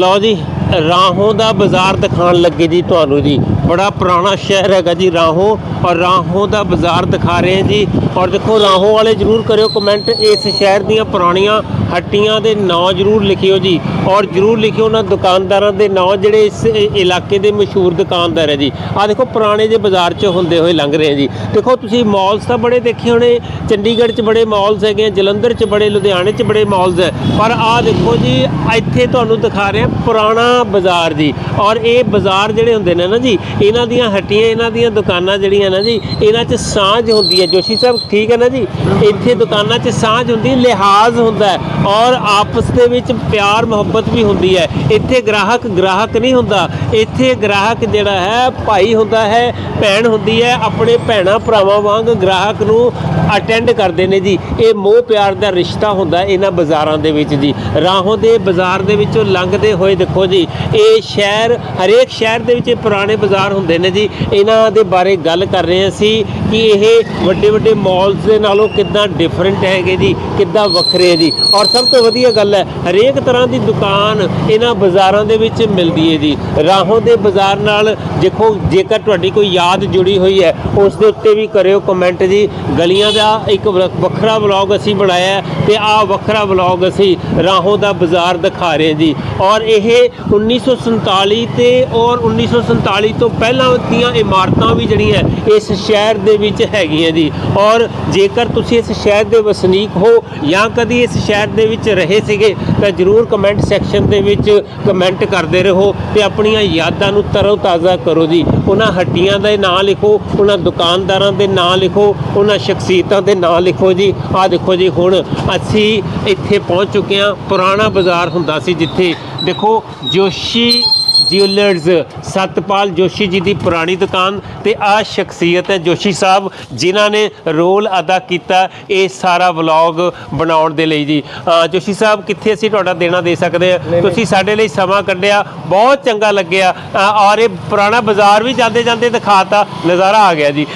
ਲਓ ਜੀ ਰਾਹੋਂ ਦਾ ਬਾਜ਼ਾਰ ਦਿਖਾਉਣ ਲੱਗੇ ਜੀ ਤੁਹਾਨੂੰ ਜੀ। ਬੜਾ ਪੁਰਾਣਾ ਸ਼ਹਿਰ ਹੈਗਾ ਜੀ ਰਾਹੋਂ ਔਰ ਰਾਹੋਂ ਦਾ ਬਾਜ਼ਾਰ ਦਿਖਾ ਰਹੇ ਹਾਂ ਜੀ। ਔਰ ਦੇਖੋ ਰਾਹੋਂ ਵਾਲੇ ਜਰੂਰ ਕਰਿਓ ਕਮੈਂਟ ਇਸ ਸ਼ਹਿਰ ਦੀਆਂ ਪੁਰਾਣੀਆਂ ਹੱਟੀਆਂ ਦੇ ਨਾਂ ਜਰੂਰ ਲਿਖਿਓ ਜੀ। ਔਰ ਜਰੂਰ ਲਿਖਿਓ ਉਹਨਾਂ ਦੁਕਾਨਦਾਰਾਂ ਦੇ ਨਾਂ ਜਿਹੜੇ ਇਸ ਇਲਾਕੇ ਦੇ ਮਸ਼ਹੂਰ ਦੁਕਾਨਦਾਰ ਹੈ ਜੀ। ਆ ਦੇਖੋ ਪੁਰਾਣੇ ਜੇ ਬਾਜ਼ਾਰ 'ਚ ਹੁੰਦੇ ਹੋਏ ਲੰਘ ਰਹੇ ਜੀ। ਦੇਖੋ ਤੁਸੀਂ ਮਾਲਸ ਤਾਂ ਬੜੇ ਦੇਖੇ ਹੋਣੇ, ਚੰਡੀਗੜ੍ਹ 'ਚ ਬੜੇ ਮਾਲਸ ਹੈਗੇ ਆ, ਜਲੰਧਰ 'ਚ ਬੜੇ, ਲੁਧਿਆਣੇ 'ਚ ਬੜੇ ਮਾਲਸ ਹੈ। ਪਰ ਆ ਦੇਖੋ ਜੀ, ਇੱਥੇ ਤੁਹਾਨੂੰ ਦਿਖਾ ਰਹੇ ਹਾਂ ਪੁਰਾਣਾ ਬਾਜ਼ਾਰ ਜੀ। ਔਰ ਇਹ ਬਾਜ਼ਾਰ ਜਿਹੜੇ ਹੁੰਦੇ ਨੇ ਨਾ ਜੀ ਇਹਨਾਂ ਦੀਆਂ ਹੱਟੀਆਂ, ਇਹਨਾਂ ਦੀਆਂ ਦੁਕਾਨਾਂ ਜਿਹੜੀਆਂ ਨਾ ਜੀ, ਇਹਨਾਂ 'ਚ ਸਾਂਝ ਹੁੰਦੀ ਹੈ। ਜੋਸ਼ੀ ਸਾਹਿਬ, ਠੀਕ ਹੈ ਨਾ ਜੀ? ਇੱਥੇ ਦੁਕਾਨਾਂ 'ਚ ਸਾਂਝ ਹੁੰਦੀ, ਲਿਹਾਜ਼ ਹੁੰਦਾ ਔਰ ਆਪਸ ਦੇ ਵਿੱਚ ਪਿਆਰ, ਮੁਹੱਬਤ ਵੀ ਹੁੰਦੀ ਹੈ। ਇੱਥੇ ਗ੍ਰਾਹਕ ਗ੍ਰਾਹਕ ਨਹੀਂ ਹੁੰਦਾ। ਇੱਥੇ ਗ੍ਰਾਹਕ ਜਿਹੜਾ ਹੈ, ਭਾਈ ਹੁੰਦਾ ਹੈ, ਭੈਣ ਹੁੰਦੀ ਹੈ। ਆਪਣੇ ਭੈਣਾ, ਭਰਾਵਾਂ ਵਾਂਗ ਗ੍ਰਾਹਕ ਨੂੰ ਅਟੈਂਡ ਕਰਦੇ ਨੇ ਜੀ। ਇਹ ਮੋਹ ਪਿਆਰ ਦਾ ਰਿਸ਼ਤਾ ਹੁੰਦਾ ਇਹਨਾਂ ਬਾਜ਼ਾਰਾਂ ਦੇ ਵਿੱਚ ਜੀ। ਰਾਹੋਂ ਦੇ ਬਾਜ਼ਾਰ ਦੇ ਵਿੱਚੋਂ ਲੰਘਦੇ ਹੋਏ ਦੇਖੋ ਜੀ, ਇਹ ਸ਼ਹਿਰ, ਹਰੇਕ ਸ਼ਹਿਰ ਦੇ ਵਿੱਚ ਇਹ ਪੁਰਾਣੇ ਬਾਜ਼ਾਰ ਹੁੰਦੇ ਨੇ ਜੀ। ਇਹਨਾਂ ਦੇ ਬਾਰੇ ਗੱਲ ਕਰ ਰਹੇ ਹਾਂ ਅਸੀਂ। ਕਿ ਇਹ ਵੱਡੇ ਵੱਡੇ ਮਾਲਸ ਦੇ ਨਾਲੋਂ ਕਿੱਦਾਂ ਡਿਫਰੈਂਟ ਹੈਗੇ ਜੀ, ਕਿੱਦਾਂ ਵੱਖਰੇ ਹੈ ਜੀ। ਔਰ ਸਭ ਤੋਂ ਵਧੀਆ ਗੱਲ ਹੈ, ਹਰੇਕ ਤਰ੍ਹਾਂ ਦੀ ਦੁਕਾਨ ਇਹਨਾਂ ਬਾਜ਼ਾਰਾਂ ਦੇ ਵਿੱਚ ਮਿਲਦੀ ਹੈ ਜੀ। ਰਾਹੋਂ ਦੇ ਬਾਜ਼ਾਰ ਨਾਲ ਦੇਖੋ, ਜੇਕਰ ਤੁਹਾਡੀ ਕੋਈ ਯਾਦ ਜੁੜੀ ਹੋਈ ਹੈ, ਉਸ ਦੇ ਉੱਤੇ ਵੀ ਕਰਿਓ ਕਮੈਂਟ ਜੀ। ਗਲੀਆਂ ਦਾ ਇੱਕ ਵ- ਵੱਖਰਾ ਵਲੌਗ ਅਸੀਂ ਬਣਾਇਆ ਹੈ ਤੇ ਆਹ ਵੱਖਰਾ ਵਲੌਗ ਅਸੀਂ ਰਾਹੋਂ ਦਾ ਬਾਜ਼ਾਰ ਦਿਖਾ ਰਹੇ ਜੀ। ਔਰ ਇਹ 1947 ਤੇ ਔਰ 1947 ਤੋਂ ਪਹਿਲਾਂ ਦੀਆਂ ਇਮਾਰਤਾਂ ਵੀ ਜਿਹੜੀਆਂ, ਇਸ ਸ਼ਹਿਰ ਦੇ ਵਿੱਚ ਹੈਗੀਆਂ ਜੀ। ਔਰ ਜੇਕਰ ਤੁਸੀਂ ਇਸ ਸ਼ਹਿਰ ਦੇ ਵਸਨੀਕ ਹੋ ਜਾਂ ਕਦੀ ਇਸ ਸ਼ਹਿਰ ਦੇ ਵਿੱਚ ਰਹੇ ਸੀਗੇ, ਤਾਂ ਜਰੂਰ ਕਮੈਂਟ ਸੈਕਸ਼ਨ ਦੇ ਵਿੱਚ ਕਮੈਂਟ ਕਰਦੇ ਰਹੋ ਤੇ ਆਪਣੀਆਂ ਯਾਦਾਂ ਨੂੰ ਤਰੋਤਾਜ਼ਾ ਕਰੋ ਜੀ। ਉਹਨਾਂ ਹੱਟੀਆਂ ਦੇ ਨਾਂ ਲਿਖੋ, ਉਹਨਾਂ ਦੁਕਾਨਦਾਰਾਂ ਦੇ ਨਾਂ ਲਿਖੋ, ਉਹਨਾਂ ਸ਼ਖਸੀਅਤਾਂ ਦੇ ਨਾਂ ਲਿਖੋ ਜੀ। ਆਹ ਦੇਖੋ ਜੀ, ਹੁਣ ਅਸੀਂ ਇੱਥੇ ਪਹੁੰਚ ਚੁੱਕੇ ਹਾਂ। ਪੁਰਾਣਾ ਬਾਜ਼ਾਰ ਹੁੰਦਾ ਸੀ ਜਿੱਥੇ। ਦੇਖੋ, ਜੋਸ਼ੀ ਜਿਊਲਰਸ ਸਤਪਾਲ ਜੋਸ਼ੀ ਜੀ ਦੀ ਪੁਰਾਣੀ ਦੁਕਾਨ ਤੇ ਆ ਸ਼ਖਸੀਅਤ ਹੈ ਜੋਸ਼ੀ ਸਾਹਿਬ ਜਿਨ੍ਹਾਂ ਨੇ ਰੋਲ ਅਦਾ ਕੀਤਾ ਇਹ ਸਾਰਾ ਵਲੌਗ ਬਣਾਉਣ ਦੇ ਲਈ ਜੀ। ਅ, ਜੋਸ਼ੀ ਸਾਹਿਬ ਕਿੱਥੇ ਅਸੀਂ ਤੁਹਾਡਾ ਦੇਣਾ ਦੇ ਸਕਦੇ ਆ? ਤੁਸੀਂ ਸਾਡੇ ਲਈ ਸਮਾਂ ਕੱਢਿਆ ਬਹੁਤ ਚੰਗਾ ਲੱਗਿਆ। ਅ, ਔਰ ਇਹ ਪੁਰਾਣਾ ਬਾਜ਼ਾਰ ਵੀ ਜਾਂਦੇ ਜਾਂਦੇ ਦਿਖਾਤਾ ਨਜ਼ਾਰਾ ਆ ਗਿਆ ਜੀ।